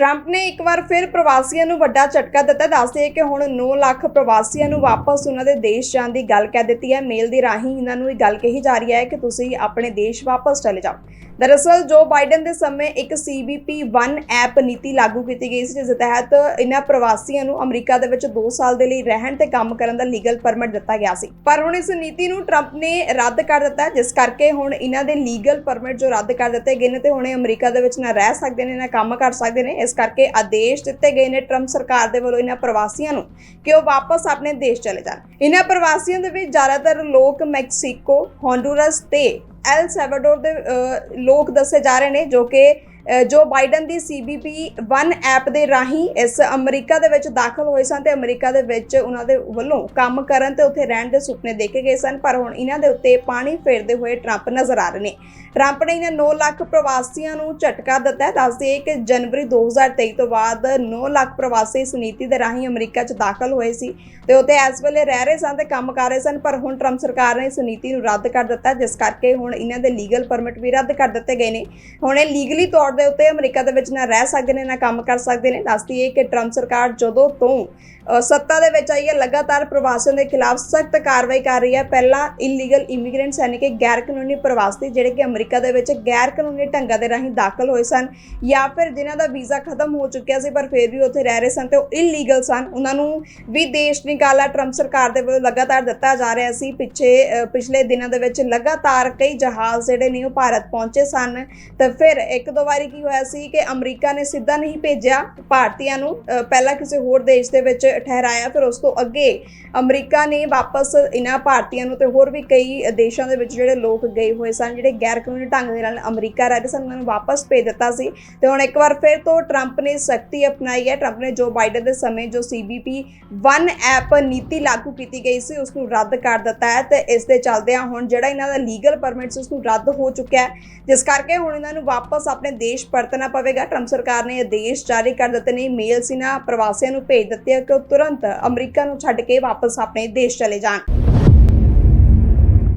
Trump ਨੇ ਇੱਕ ਵਾਰ ਫਿਰ ਪ੍ਰਵਾਸੀਆਂ ਨੂੰ ਵੱਡਾ ਝਟਕਾ ਦਿੱਤਾ। ਦੱਸਦੇ ਕਿ ਹੁਣ 9 ਲੱਖ ਪ੍ਰਵਾਸੀਆਂ ਨੂੰ ਵਾਪਸ ਉਹਨਾਂ ਦੇ ਦੇਸ਼ ਜਾਣ ਦੀ ਗੱਲ ਕਹਿ ਦਿੱਤੀ ਹੈ। ਮੇਲ ਦੇ ਰਾਹੀਂ ਇਹਨਾਂ ਨੂੰ ਇਹ ਗੱਲ ਕਹੀ ਜਾ ਰਹੀ ਹੈ ਕਿ ਤੁਸੀਂ ਆਪਣੇ ਦੇਸ਼ ਵਾਪਸ ਚਲੇ ਜਾਓ। ਦਰਅਸਲ, ਜੋ ਬਾਈਡਨ ਦੇ ਸਮੇਂ ਇੱਕ CBP 1 ਐਪ ਨੀਤੀ ਲਾਗੂ ਕੀਤੀ ਗਈ ਸੀ, ਜਿਸ ਤਹਿਤ ਇਹਨਾਂ ਪ੍ਰਵਾਸੀਆਂ ਨੂੰ ਅਮਰੀਕਾ ਦੇ ਵਿੱਚ 2 ਸਾਲ ਦੇ ਲਈ ਰਹਿਣ ਤੇ ਕੰਮ ਕਰਨ ਦਾ ਲੀਗਲ ਪਰਮਿਟ ਦਿੱਤਾ ਗਿਆ ਸੀ। ਪਰ ਹੁਣ ਇਸ ਨੀਤੀ ਨੂੰ ਟਰੰਪ ਨੇ ਰੱਦ ਕਰ ਦਿੱਤਾ ਜਿਸ ਕਰਕੇ ਹੁਣ ਇਹਨਾਂ ਦੇ ਲੀਗਲ ਪਰਮਿਟ ਜੋ ਰੱਦ ਕਰ ਦਿੱਤੇ ਗਏ ਨੇ ਤੇ ਹੁਣ ਇਹ ਅਮਰੀਕਾ ਦੇ ਵਿੱਚ ਨਾ ਰਹਿ ਸਕਦੇ ਨੇ, ਨਾ ਕੰਮ ਕਰ ਸਕਦੇ ਨੇ ਇਸ ਕਰਕੇ ਆਦੇਸ਼ ਦਿੱਤੇ ਗਏ ਨੇ ਟਰੰਪ ਸਰਕਾਰ ਦੇ ਵੱਲੋਂ ਇਹਨਾਂ ਪ੍ਰਵਾਸੀਆਂ ਨੂੰ ਕਿ ਉਹ ਵਾਪਸ ਆਪਣੇ ਦੇਸ਼ ਚਲੇ ਜਾਣ। ਇਹਨਾਂ ਪ੍ਰਵਾਸੀਆਂ ਦੇ ਵਿੱਚ ਜ਼ਿਆਦਾਤਰ ਲੋਕ ਮੈਕਸੀਕੋ ਹੋਂਡੂਰਸ ਤੇ ਐਲ ਸੈਵਾਡੋਰ ਦੇ ਅ, ਲੋਕ ਦੱਸੇ ਜਾ ਰਹੇ ਨੇ ਜੋ ਕਿ ਜੋ ਬਾਈਡਨ ਦੀ CBP 1 ਐਪ ਦੇ ਰਾਹੀਂ ਇਸ ਅਮਰੀਕਾ ਦੇ ਵਿੱਚ ਦਾਖਲ ਹੋਏ ਸਨ ਤੇ ਅਮਰੀਕਾ ਦੇ ਵਿੱਚ ਉਹਨਾਂ ਦੇ ਵੱਲੋਂ ਕੰਮ ਕਰਨ ਤੇ ਉੱਥੇ ਰਹਿਣ ਦੇ ਸੁਪਨੇ ਦੇਖੇ ਗਏ ਸਨ, ਪਰ ਹੁਣ ਇਹਨਾਂ ਦੇ ਉੱਤੇ ਪਾਣੀ ਫੇਰਦੇ ਹੋਏ ਟਰੰਪ ਨਜ਼ਰ ਆ ਰਹੇ ਨੇ। ਟਰੰਪ ਨੇ ਇਹਨਾਂ 9 ਲੱਖ ਪ੍ਰਵਾਸੀਆਂ ਨੂੰ ਝਟਕਾ ਦਿੱਤਾ ਹੈ। ਦੱਸਦੇ ਕਿ ਜਨਵਰੀ 2023 ਤੋਂ ਬਾਅਦ 9 ਲੱਖ ਪ੍ਰਵਾਸੀ ਇਸ ਨੀਤੀ ਦੇ ਰਾਹੀਂ ਅਮਰੀਕਾ 'ਚ ਦਾਖਲ ਹੋਏ ਸੀ ਤੇ ਉੱਥੇ ਇਸ ਵੇਲੇ ਰਹਿ ਰਹੇ ਸਨ ਤੇ ਕੰਮ ਕਰ ਰਹੇ ਸਨ, ਪਰ ਹੁਣ ਟਰੰਪ ਸਰਕਾਰ ਨੇ ਇਸ ਨੀਤੀ ਨੂੰ ਰੱਦ ਕਰ ਦਿੱਤਾ ਜਿਸ ਕਰਕੇ ਹੁਣ ਇਹਨਾਂ ਦੇ ਲੀਗਲ ਪਰਮਿਟ ਵੀ ਰੱਦ ਕਰ ਦਿੱਤੇ ਗਏ ਨੇ। ਹੁਣ ਇਹ ਲੀਗਲੀ ਤੌਰ ਦੇ ਉੱਤੇ ਅਮਰੀਕਾ ਦੇ ਵਿੱਚ ਨਾ ਰਹਿ ਸਕਦੇ ਨੇ ਨਾ ਕੰਮ ਕਰ ਸਕਦੇ ਨੇ। ਦੱਸਦੀ ਹੈ ਕਿ ਟਰੰਪ ਸਰਕਾਰ ਜਦੋਂ ਤੋਂ ਸੱਤਾ ਦੇ ਵਿੱਚ ਆਈ ਹੈ ਲਗਾਤਾਰ ਪ੍ਰਵਾਸੀਆਂ ਦੇ ਖਿਲਾਫ ਸਖਤ ਕਾਰਵਾਈ ਕਰ ਰਹੀ ਹੈ। ਪਹਿਲਾਂ ਇਲੀਗਲ ਇਮੀਗ੍ਰੈਂਟਸ ਯਾਨੀ ਕਿ ਗੈਰ ਕਾਨੂੰਨੀ ਪ੍ਰਵਾਸੀ ਜਿਹੜੇ ਕਿ ਅਮਰੀਕਾ ਦੇ ਵਿੱਚ ਗੈਰ ਕਾਨੂੰਨੀ ਢੰਗਾਂ ਦੇ ਰਾਹੀਂ ਦਾਖਲ ਹੋਏ ਸਨ ਜਾਂ ਫਿਰ ਜਿਨ੍ਹਾਂ ਦਾ ਵੀਜ਼ਾ ਖਤਮ ਹੋ ਚੁੱਕਿਆ ਸੀ ਪਰ ਫਿਰ ਵੀ ਉੱਥੇ ਰਹਿ ਰਹੇ ਸਨ ਤੇ ਉਹ ਇਲੀਗਲ ਸਨ। ਉਹਨਾਂ ਨੂੰ ਵੀ ਦੇਸ਼ ਨਿਕਾਲਾ ਟਰੰਪ ਸਰਕਾਰ ਦੇ ਵੱਲੋਂ ਲਗਾਤਾਰ ਦਿੱਤਾ ਜਾ ਰਿਹਾ ਸੀ। ਪਿੱਛੇ ਅ, ਪਿਛਲੇ ਦਿਨਾਂ ਦੇ ਵਿੱਚ ਲਗਾਤਾਰ ਕਈ ਜਹਾਜ਼ ਜਿਹੜੇ ਨੇ ਉਹ ਭਾਰਤ ਪਹੁੰਚੇ ਸਨ ਤੇ ਫਿਰ ਇੱਕ ਦੋ ਵਾਰੀ ਕੀ ਹੋਇਆ ਸੀ ਕਿ ਅਮਰੀਕਾ ਨੇ ਸਿੱਧਾ ਨਹੀਂ ਭੇਜਿਆ ਭਾਰਤੀਆਂ ਨੂੰ ਪਹਿਲਾਂ ਕਿਸੇ ਹੋਰ ਦੇਸ਼ ਦੇ ਵਿੱਚ ਠਹਿਰਾਇਆ, ਫਿਰ ਉਸ ਤੋਂ ਅੱਗੇ ਅਮਰੀਕਾ ਨੇ ਵਾਪਸ ਇਹਨਾਂ ਭਾਰਤੀਆਂ ਨੂੰ ਤੇ ਹੋਰ ਵੀ ਕਈ ਦੇਸ਼ਾਂ ਦੇ ਵਿੱਚ ਜਿਹੜੇ ਲੋਕ ਗਏ ਹੋਏ ਸਨ, ਜਿਹੜੇ ਗੈਰ ਕਾਨੂੰਨੀ ਢੰਗ ਦੇ ਨਾਲ ਅਮਰੀਕਾ ਰਹਿ ਰਹੇ ਸਨ, ਉਹਨਾਂ ਨੂੰ ਵਾਪਸ ਭੇਜ ਦਿੱਤਾ ਸੀ। ਤੇ ਹੁਣ ਇੱਕ ਵਾਰ ਫਿਰ ਤੋਂ ਟਰੰਪ ਨੇ ਸਖਤੀ ਅਪਣਾਈ ਹੈ। ਟਰੰਪ ਨੇ ਜੋ ਬਾਈਡਨ ਦੇ ਸਮੇਂ ਜੋ CBP 1 ਐਪ ਨੀਤੀ ਲਾਗੂ ਕੀਤੀ ਗਈ ਸੀ, ਉਸ ਨੂੰ ਰੱਦ ਕਰ ਦਿੱਤਾ ਹੈ ਤੇ ਇਸ ਦੇ ਚੱਲਦਿਆਂ ਹੁਣ ਜਿਹੜਾ ਇਹਨਾਂ ਦਾ ਲੀਗਲ ਪਰਮਿਟ ਸੀ ਉਸ ਨੂੰ ਰੱਦ ਹੋ ਚੁੱਕਿਆ ਹੈ। ਜਿਸ ਕਰਕੇ ਹੁਣ ਇਹਨਾਂ ਨੂੰ ਵਾਪਸ ਆਪਣੇ ਦੇਸ਼ ਪਰਤਣਾ ਪਵੇਗਾ। ਟਰੰਪ ਸਰਕਾਰ ਨੇ ਆਦੇਸ਼ ਜਾਰੀ ਕਰ ਦਿੱਤੇ ਨੇ। ਮੇਲ ਸੀ ਪ੍ਰਵਾਸੀਆਂ ਨੂੰ ਭੇਜ ਦਿੱਤੇ ਕਿ ਉਹ ਤੁਰੰਤ ਅਮਰੀਕਾ ਨੂੰ ਛੱਡ ਕੇ ਵਾਪਸ ਆਪਣੇ ਦੇਸ਼ ਚਲੇ ਜਾਣ।